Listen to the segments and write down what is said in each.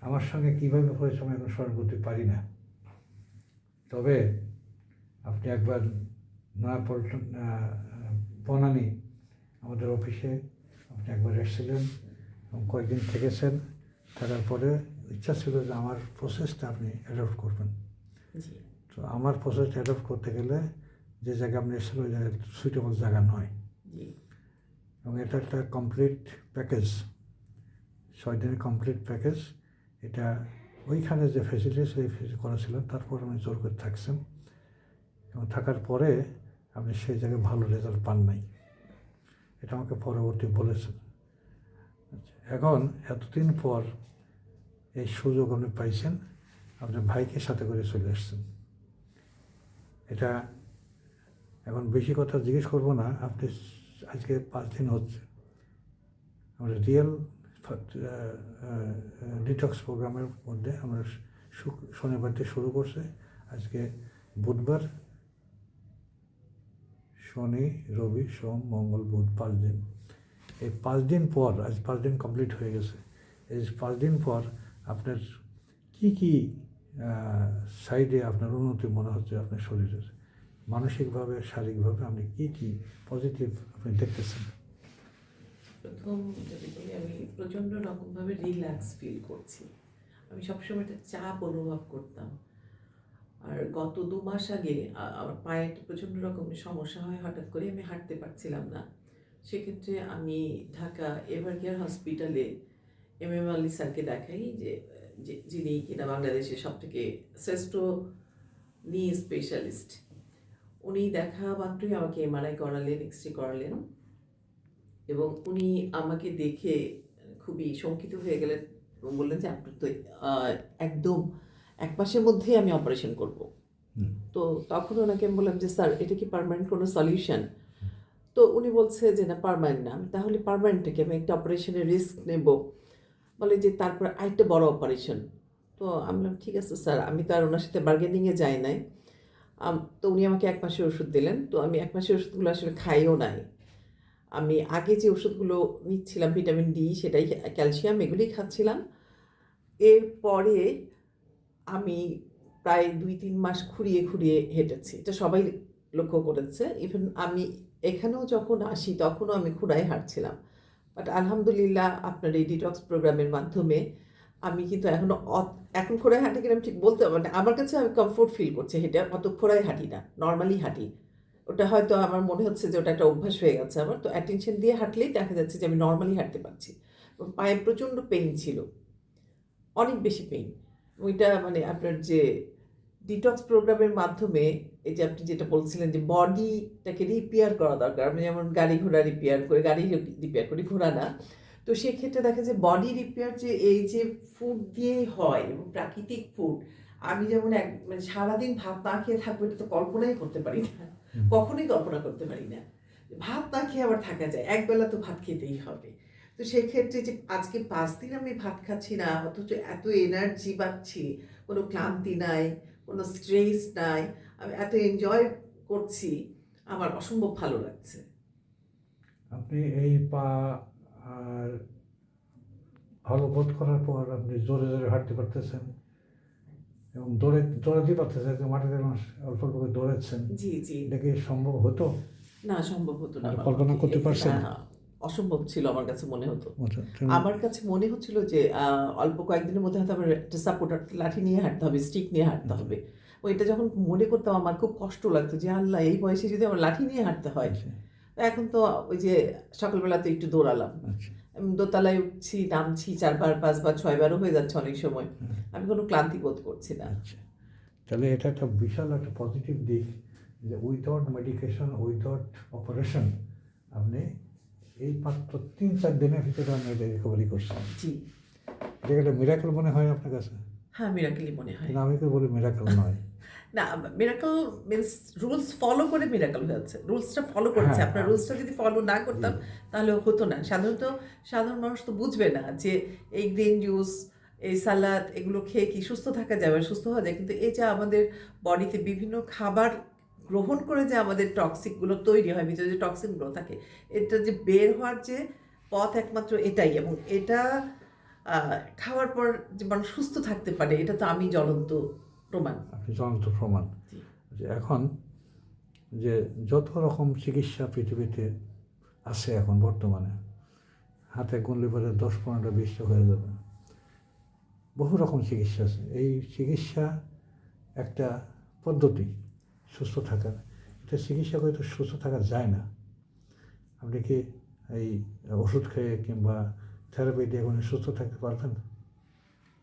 আমার সঙ্গে কীভাবে হয়েছে আমি এখন স্মরণ করতে পারি না। তবে আপনি একবার না পল্টন বনানি আমাদের অফিসে আপনি একবার এসেছিলেন এবং কয়েকদিন থেকেছেন। থাকার পরে ইচ্ছা ছিল যে আমার প্রসেসটা আপনি অ্যাডপ্ট করবেন। তো আমার প্রসেসটা অ্যাডপ্ট করতে গেলে যে জায়গা আপনি এসেছিলেন ওই জায়গায় সুইটেবল জায়গা নয়। এবং এটা একটা কমপ্লিট প্যাকেজ ছয় দিনের কমপ্লিট প্যাকেজ এটা ওইখানে যে ফেসিলিটি সেই ফেসিলিটি করা ছিল তারপর আমি জোর করে থাকছেন এবং থাকার পরে আপনি সেই জায়গায় ভালো রেজাল্ট পান নাই। এটা আমাকে পরবর্তী বলেছেন। আচ্ছা, এখন এতদিন পর এই সুযোগ আপনি পাইছেন আপনার ভাইকে সাথে করে চলে আসছেন। এটা এখন বেশি কথা জিজ্ঞেস করব না আপনি আজকে পাঁচ দিন হচ্ছে। আমরা রিয়েল ডিটক্স প্রোগ্রামের মধ্যে আমরা শনিবার থেকে শুরু করছে। আজকে বুধবার, শনি, রবি, সোম, মঙ্গল, বুধ, পাঁচ দিন। এই পাঁচ দিন পর, আজ পাঁচ দিন কমপ্লিট হয়ে গেছে। এই পাঁচ দিন পর আপনার কি কি সাইডে আপনার উন্নতি মনে হচ্ছে আপনার শরীরের? মানসিকভাবে, শারীরিকভাবে আপনি কি কি পজিটিভ আপনি দেখতেছেন? প্রথম যদি বলি আমি প্রচণ্ড রকমভাবে রিল্যাক্স ফিল করছি। আমি সবসময় একটা চাপ অনুভব করতাম। আর গত দু মাস আগে আমার পায়ে একটা প্রচণ্ড রকমের সমস্যা হয়, হঠাৎ করে আমি হাঁটতে পারছিলাম না। সেক্ষেত্রে আমি ঢাকা এভারকেয়ার হসপিটালে এম এম আলী স্যারকে দেখাই যে যিনি কিনা বাংলাদেশের সব থেকে শ্রেষ্ঠ নি স্পেশালিস্ট উনি দেখা মাত্রই আমাকে এমআরআই করালেন এক্স রে করালেন। এবং উনি আমাকে দেখে খুবই শঙ্কিত হয়ে গেলেন এবং বললেন যে আপনার তো একদম এক মাসের মধ্যেই আমি অপারেশন করব। তো তখন ওনাকে আমি বললাম যে স্যার এটা কি পার্মানেন্ট কোনো সলিউশন তো উনি বলছে যে না পার্মানেন্ট না। আমি তাহলে পার্মানেন্টটাকে আমি একটা অপারেশনের রিস্ক নেব। বলে যে তারপর আরেকটা বড় অপারেশন তো আমি বললাম ঠিক আছে স্যার। আমি তো আর ওনার সাথে বার্গেনিংয়ে যাই নাই। তো উনি আমাকে এক মাসের ওষুধ দিলেন। তো আমি এক মাসের ওষুধগুলো আসলে খাইও নাই। আমি আগে যে ওষুধগুলো নিচ্ছিলাম, ভিটামিন ডি, সেটাই ক্যালসিয়াম, এগুলোই খাচ্ছিলাম। এরপরে আমি প্রায় দুই তিন মাস খুঁড়িয়ে খুঁড়িয়ে হেঁটেছি। এটা সবাই লক্ষ্য করেছে। ইভেন আমি এখানেও যখন আসি, তখনও আমি খুঁড়াই হাঁটছিলাম। বাট আলহামদুলিল্লাহ, আপনার এই ডিটক্স প্রোগ্রামের মাধ্যমে আমি কিন্তু এখনও এখন খোড়াই হাঁটি কিনা আমি ঠিক বলতে পারব না আমার কাছে আমি কমফোর্ট ফিল করছি হেঁটে, অত খোড়াই হাঁটি না নর্মালি হাঁটি। ওটা হয়তো আমার মনে হচ্ছে যে ওটা একটা অভ্যাস হয়ে গেছে আমার। তো অ্যাটেনশন দিয়ে হাঁটলেই দেখা যাচ্ছে যে আমি নর্মালি হাঁটতে পারছি। পায়ে প্রচণ্ড পেইন ছিল। অনেক বেশি পেইন ওইটা মানে আপনার যে ডিটক্স প্রোগ্রামের মাধ্যমে এই যে আপনি যেটা বলছিলেন যে বডিটাকে রিপেয়ার করা দরকার। আমি যেমন গাড়ি ঘোড়া রিপেয়ার করে, গাড়ি রিপেয়ার করি, ঘোড়া না। তো সেক্ষেত্রে দেখা যায় বডি রিপেয়ার যে এই যে ফুড দিয়েই হয় এবং প্রাকৃতিক ফুড আমি যেমন এক মানে সারাদিন ভাত না খেয়ে থাকব, এটা তো কল্পনাই করতে পারি না। কখনোই কল্পনা করতে পারি না। ভাত না খেয়ে আবার থাকা যায় একবেলা তো ভাত খেতেই হবে। তো সেই ক্ষেত্রে যে আজকে পাঁচ দিন আমি ভাত খাচ্ছি না অথচ এত এনার্জি পাচ্ছি কোনো ক্লান্তি নাই কোনো স্ট্রেস নাই আমি এত এনজয় করছি আমার অসম্ভব ভালো লাগছে। আপনি এই পা আর ভালো বোধ করার পর আপনি জোরে জোরে হাঁটতে পারতেছেন। এবং দৌড়ে দৌড়াতে পারতেছেন যে মাটিতে মানুষ অল্প অল্প করে দৌড়াচ্ছেন। জি জি। এটা কি সম্ভব হতো? না সম্ভব হতো না। কল্পনা করতে পারছেন? অসম্ভব ছিল আমার কাছে মনে হতো। আচ্ছা, আমার কাছে মনে হচ্ছিল যে অল্প কয়েকদিনের মধ্যে হয়তো আমার একটা সাপোর্টার লাঠি নিয়ে হাঁটতে হবে স্টিক নিয়ে হাঁটতে হবে। ওইটা যখন মনে করতাম আমার খুব কষ্ট লাগতো যে আল্লাহ এই বয়সে যদি আমার লাঠি নিয়ে হাঁটতে হয়। আচ্ছা, এখন তো ওই যে সকালবেলা তো একটু দৌড়ালাম। আচ্ছা। দোতলায় উঠছি নামছি চারবার পাঁচবার ছয়বারও হয়ে যাচ্ছে অনেক সময়। আমি কোনো ক্লান্তি বোধ করছি না। আচ্ছা। তাহলে এটা একটা বিশাল একটা পজিটিভ দিক যে উইথাউট মেডিকেশন উইথাউট অপারেশন আপনি এই মাত্র তিন চার দিনের ভিতরে আপনি এটা রিকভারি করছেন। জি। এটা একটা মিরাকেল মনে হয় আপনার কাছে? হ্যাঁ মিরাকেলই মনে হয়। আমি তো বলি মিরাকেল নয়। না মিরাকল মিনস রুলস ফলো করে মিরাকল হয়েছে। রুলসটা ফলো করেছে। হ্যাঁ, আপনার হ্যাঁ। রুলসটা যদি ফলো না করতাম তাহলে হতো না। সাধারণত সাধারণ মানুষ তো বুঝবে না যে এই গ্রিন জুস এই সালাদ এগুলো খেয়ে কি সুস্থ থাকা যাবে সুস্থ হওয়া যায়। কিন্তু এই যে আমাদের বডিতে বিভিন্ন খাবার গ্রহণ করে যে আমাদের টক্সিকগুলো তৈরি হয় ভিতরে যে টক্সিকগুলো থাকে এটা যে বের হওয়ার যে পথ একমাত্র এটাই। এবং এটা খাওয়ার পর যে মানুষ সুস্থ থাকতে পারে এটা তো আমি জ্বলন্ত প্রমাণ। আপনি প্রমাণ। যে এখন যে যত রকম চিকিৎসা পৃথিবীতে আছে এখন বর্তমানে হাতে গুনলে পরে দশ পনেরোটা বিশটা হয়ে যাবে। বহু রকম চিকিৎসা আছে। এই চিকিৎসা একটা পদ্ধতি সুস্থ থাকার। এটা চিকিৎসা করে তো সুস্থ থাকা যায় না। আপনি কি এই ওষুধ খেয়ে কিংবা থেরাপি দিয়ে কোনো সুস্থ থাকতে পারবেন না,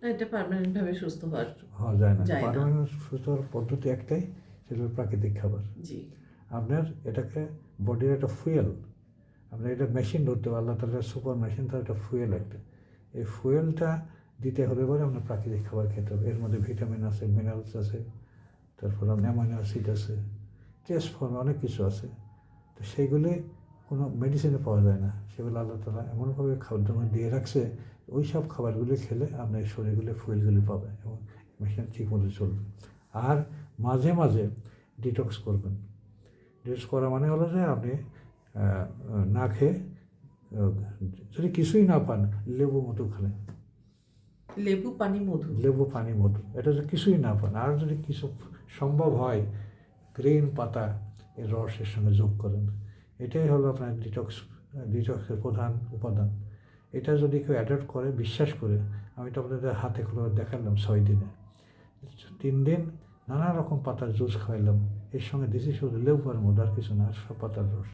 এটা পার্মানেন্ট ভাবে সুস্থ হওয়ার হওয়া যায় না। পারমানেন্ট সুস্থ হওয়ার পদ্ধতি একটাই সেটা প্রাকৃতিক খাবার। জি। আপনার এটাকে বডির একটা ফুয়েল এটা মেশিন ধরতে তাহলে সুপার মেশিন তার একটা ফুয়েল একটা। এই ফুয়েলটা দিতে হলে পরে আপনার প্রাকৃতিক খাবার খেতে হবে। এর মধ্যে ভিটামিন আছে মিনারেলস আছে তারপর আপনার অ্যামাইনো অ্যাসিড আছে টেস্ট ফর্ম অনেক কিছু আছে। তো সেইগুলি কোনো মেডিসিনে পাওয়া যায় না। সেগুলো আল্লাহ তালা এমনভাবে খাদ্য দিয়ে রাখছে ওই সব খাবারগুলি খেলে আপনার শরীরগুলো ফুয়েলগুলি পাবে এবং মেশিন ঠিক মতো চলবে। আর মাঝে মাঝে ডিটক্স করবেন। ডিটক্স করা মানে হলো যে আপনি না খেয়ে যদি কিছুই না পান লেবু মতো খেলেন। লেবু পানি মধু? লেবু পানি মধু। এটা যদি কিছুই না পান আর যদি কিছু সম্ভব হয় গ্রিন পাতা এর রসের সঙ্গে যোগ করেন। এটাই হলো আপনার ডিটক্স ডিটক্সের প্রধান উপাদান। এটা যদি কেউ অ্যাডপ্ট করে, বিশ্বাস করে, আমি তো আপনাদের হাতে খুলে দেখালাম ছয় দিনে। তিন দিন নানা রকম পাতার জুস খাইলাম এর সঙ্গে দেশি শুধু লেবু আর মোদার কিছু না, সব পাতার রস